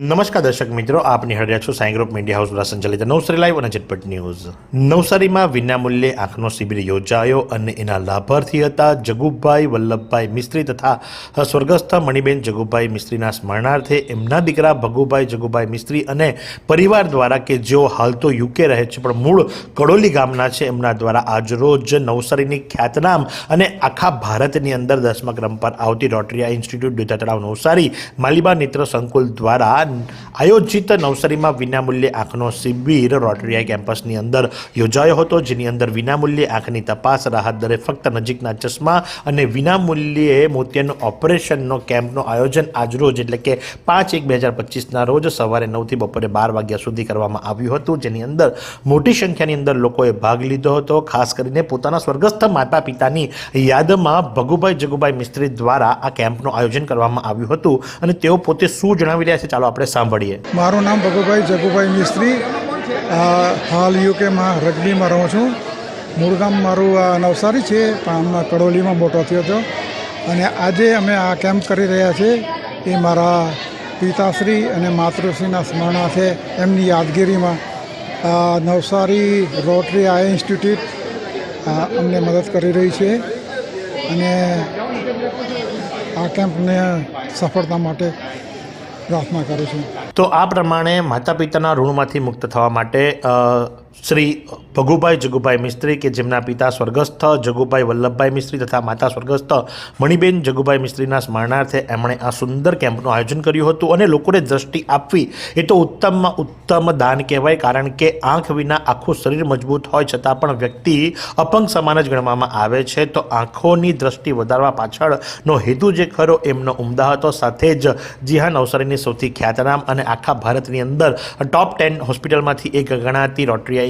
નમસ્કાર દર્શક મિત્રો, આપ નિહાળી રહ્યા છો સાઈ ગ્રુપ મીડિયા હાઉસ દ્વારા સંચાલિત નવસારી લાઈવ અને ઝટપટ ન્યૂઝ. નવસારીમાં વિનામૂલ્યે આંખનો શિબિર યોજાયો અને એના લાભાર્થી હતા જગુભાઈ વલ્લભભાઈ મિસ્ત્રી તથા સ્વર્ગસ્થ મણિબેન જગુભાઈ મિસ્ત્રીના સ્મરણાર્થે એમના દીકરા ભગુભાઈ જગુભાઈ મિસ્ત્રી અને પરિવાર દ્વારા કે જેઓ હાલ તો યુકે રહે છે, પણ મૂળ કડોલી ગામના છે, એમના દ્વારા આજરોજ નવસારીની ખ્યાતનામ અને આખા ભારતની અંદર દસમા ક્રમ પર આવતી રોટરીયા ઇન્સ્ટિટ્યૂટ દુધા તળાવ નવસારી માલિબા નેત્ર સંકુલ દ્વારા આયોજિત નવસારીમાં વિનામૂલ્યે આંખનો શિબિર રોટરીયા કેમ્પસની અંદર યોજાયો હતો, જેની અંદર વિનામૂલ્યે આંખની તપાસ રાહત દરે ફક્ત નજીકના ચશ્મા અને વિનામૂલ્યે મોતિયાનું ઓપરેશનનો કેમ્પનું આયોજન આજરોજ એટલે કે પાંચ એક બે હજાર પચીસના રોજ સવારે નવથી બપોરે બાર વાગ્યા સુધી કરવામાં આવ્યું હતું, જેની અંદર મોટી સંખ્યાની અંદર લોકોએ ભાગ લીધો હતો. ખાસ કરીને પોતાના સ્વર્ગસ્થ માતા પિતાની યાદમાં ભગુભાઈ જગુભાઈ મિસ્ત્રી દ્વારા આ કેમ્પનું આયોજન કરવામાં આવ્યું હતું અને તેઓ પોતે શું જણાવી રહ્યા છે ચાલો આપણે સાંભળીએ. મારું નામ ભગુભાઈ જગુભાઈ મિસ્ત્રી. હાલ યુકેમાં રગ્બીમાં રહું છું. મૂળ ગામ મારું નવસારી છે, પણ કડોલીમાં મોટો થયો હતો. અને આજે અમે આ કેમ્પ કરી રહ્યા છીએ. એ મારા પિતાશ્રી અને માતૃશ્રીના સ્મરણાર્થે એમની યાદગીરીમાં નવસારી રોટરી આઈ ઇન્સ્ટિટ્યૂટ અમને મદદ કરી રહી છે. અને આ કેમ્પને સફળતા માટે પ્રાર્થના કરું છું. તો આ પ્રમાણે માતા પિતાના ઋણમાંથી મુક્ત થવા માટે શ્રી ભગુભાઈ જગુભાઈ મિસ્ત્રી કે જેમના પિતા સ્વર્ગસ્થ, જગુભાઈ વલ્લભભાઈ મિસ્ત્રી તથા માતા સ્વર્ગસ્થ મણિબેન જગુભાઈ મિસ્ત્રીના સ્મરણાર્થે એમણે આ સુંદર કેમ્પનું આયોજન કર્યું હતું અને લોકોને દ્રષ્ટિ આપવી એ તો ઉત્તમમાં ઉત્તમ દાન કહેવાય કારણ કે આંખ વિના આખું શરીર મજબૂત હોય છતાં પણ વ્યક્તિ અપંગ સમાન જ ગણવામાં આવે છે. તો આંખોની દ્રષ્ટિ વધારવા પાછળનો હેતુ જે ખરો એમનો ઉમદા હતો. સાથે જ જીહાન અવસરીની સૌથી ખ્યાતનામ અને આખા ભારતની અંદર ટોપ ટેન હોસ્પિટલમાંથી એક ગણાતી રોટરીયા